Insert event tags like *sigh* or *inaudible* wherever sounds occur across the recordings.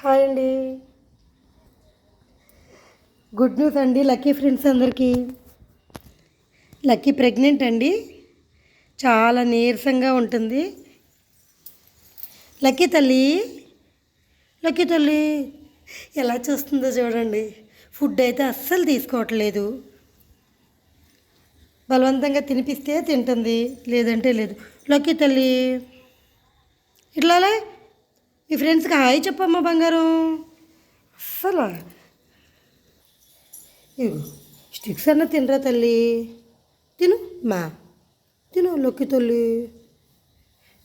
Hi అండి. Good news అండి Lucky friends అందరికీ. లక్కీ ప్రెగ్నెంట్ అండి. చాలా నీరసంగా ఉంటుంది. లక్కీ తల్లి లక్కీ తల్లి ఎలా చూస్తుందో చూడండి. ఫుడ్ అయితే అస్సలు తీసుకోవట్లేదు. బలవంతంగా తినిపిస్తే తింటుంది లేదంటే లేదు. లక్కీ తల్లి ఇట్లాలే మీ ఫ్రెండ్స్కి హాయ్ చెప్పమ్మా బంగారం. అస్సలు. ఇదిగో స్టిక్స్ అన్న తినరా తల్లి? తిను మా. తిను లొక్కి తల్లి.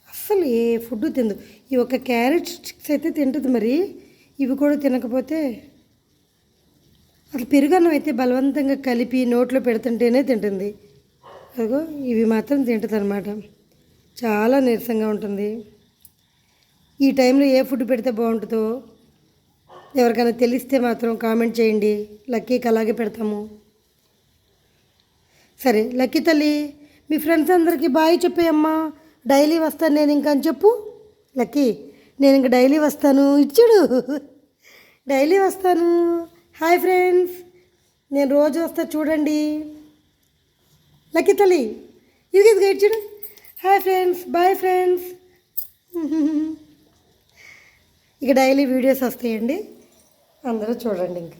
అస్సలు ఏ ఫుడ్ తిందు ఈ ఒక క్యారెట్ స్టిక్స్ అయితే తింటుంది మరి. ఇవి కూడా తినకపోతే అసలు పెరుగన్నం అయితే బలవంతంగా కలిపి నోట్లో పెడుతుంటేనే తింటుంది. అదిగో ఇవి మాత్రం తింటుంది అనమాట చాలా నీరసంగా ఉంటుంది. ఈ టైంలో ఏ ఫుడ్ పెడితే బాగుంటుందో ఎవరికైనా తెలిస్తే మాత్రం కామెంట్ చేయండి. లక్కీకి అలాగే పెడతాము. సరే లక్కీ తల్లి మీ ఫ్రెండ్స్ అందరికీ బాయ్ చెప్పేయమ్మా డైలీ వస్తాను నేను ఇంకా అని చెప్పు. లక్కీ నేను ఇంక డైలీ వస్తాను. ఇచ్చుడు డైలీ వస్తాను. Hi friends. నేను రోజు వస్తా చూడండి. లక్కీ తల్లి ఇది ఇదిగా ఇచ్చుడు హాయ్ ఫ్రెండ్స్. Bye friends. *laughs* ఇక డైలీ వీడియోస్ వస్తాయండి. అందరూ చూడండి ఇంకా.